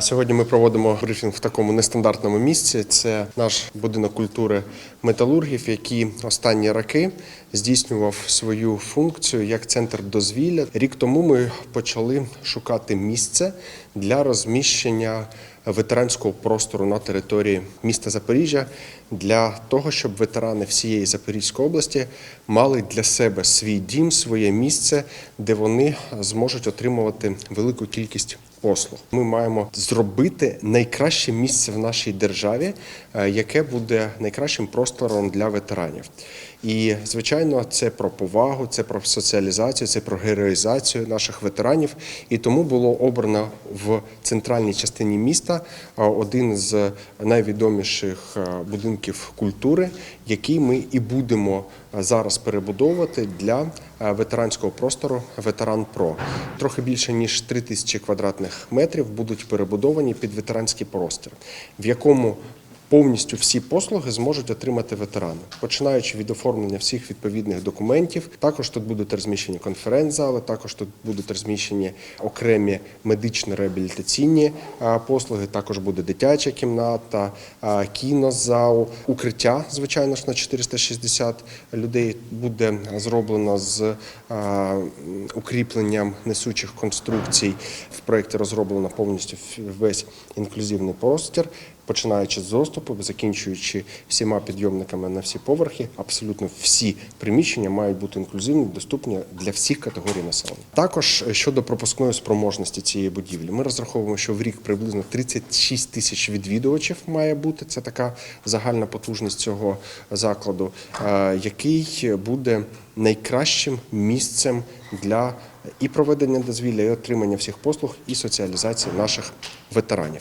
Сьогодні ми проводимо брифінг в такому нестандартному місці. Це наш будинок культури металургів, який останні роки здійснював свою функцію як центр дозвілля. Рік тому ми почали шукати місце для розміщення ветеранського простору на території міста Запоріжжя для того, щоб ветерани всієї Запорізької області мали для себе свій дім, своє місце, де вони зможуть отримувати велику кількість послуг. Ми маємо зробити найкраще місце в нашій державі, е, яке буде найкращим простором для ветеранів. І звичайно, це про повагу, це про соціалізацію, це про героїзацію наших ветеранів. І тому було обрано в центральній частині міста е, один з найвідоміших е, будинків культури, який ми і будемо зараз перебудовувати для ветеранського простору Ветеран Про. Трохи більше ніж 3 тисячі квадратних метрів будуть перебудовані під ветеранський простір, в якому Повністю всі послуги зможуть отримати ветерани, починаючи від оформлення всіх відповідних документів. Також тут будуть розміщені конференц-зали, також тут будуть розміщені окремі медично-реабілітаційні послуги. Також буде дитяча кімната, кінозал, укриття, звичайно ж, на 460 людей буде зроблено з укріпленням несучих конструкцій. В проєкті розроблено повністю весь інклюзивний простір починаючи з доступу, закінчуючи всіма підйомниками на всі поверхи, абсолютно всі приміщення мають бути інклюзивні, доступні для всіх категорій населення. Також е, щодо пропускної спроможності цієї будівлі, ми розраховуємо, що в рік приблизно 36 тисяч відвідувачів має бути. Це така загальна потужність цього закладу, е, який буде найкращим місцем для і проведення дозвілля, і отримання всіх послуг, і соціалізації наших ветеранів.